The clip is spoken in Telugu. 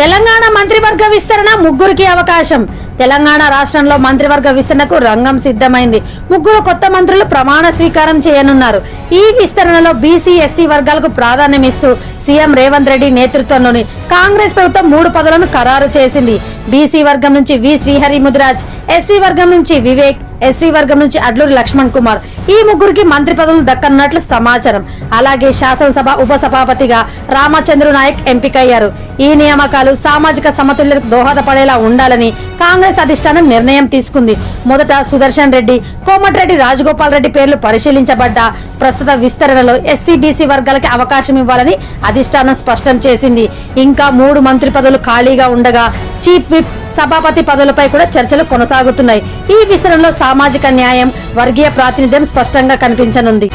తెలంగాణ మంత్రివర్గ విస్తరణ ముగ్గురికి అవకాశం. తెలంగాణ రాష్ట్రంలో మంత్రివర్గ విస్తరణకు రంగం సిద్ధమైంది. ముగ్గురు కొత్త మంత్రులు ప్రమాణ స్వీకారం చేయనున్నారు. ఈ విస్తరణలో బీసీ ఎస్సీ వర్గాలకు ప్రాధాన్యం ఇస్తూ సీఎం రేవంత్ రెడ్డి నేతృత్వంలోని కాంగ్రెస్ ప్రభుత్వం మూడు పదవులను ఖరారు చేసింది. బీసీ వర్గం నుంచి వి శ్రీహరి ముదిరాజ్ ఎస్సీ వర్గం నుంచి వివేక్ ఎస్సీ వర్గం నుంచి అడ్లూరి లక్ష్మణ్ కుమార్. ఈ ముగ్గురికి మంత్రి పదవులు దక్కనున్నట్లు సమాచారం. అలాగే శాసనసభ ఉపసభాపతిగా రామచంద్ర నాయక్ ఎంపికయ్యారు. ఈ నియామకాలు సామాజిక సమతుల్యతకు దోహదపడేలా ఉండాలని కాంగ్రెస్ అధిష్టానం నిర్ణయం తీసుకుంది. మొదట సుదర్శన్ రెడ్డి కోమటిరెడ్డి రాజగోపాల్ రెడ్డి పేర్లు పరిశీలించబడ్డ ప్రస్తుత విస్తరణలో ఎస్సీ బీసీ వర్గాలకి అవకాశం ఇవ్వాలని అధిష్టానం స్పష్టం చేసింది. ఇంకా మూడు మంత్రి పదవులు ఖాళీగా ఉండగా చీఫ్ విప్ సభాపతి పదవులపై కూడా చర్చలు కొనసాగుతున్నాయి. ఈ విస్తరణలో సామాజిక న్యాయం వర్గీయ ప్రాతినిధ్యం స్పష్టంగా కనిపించనుంది.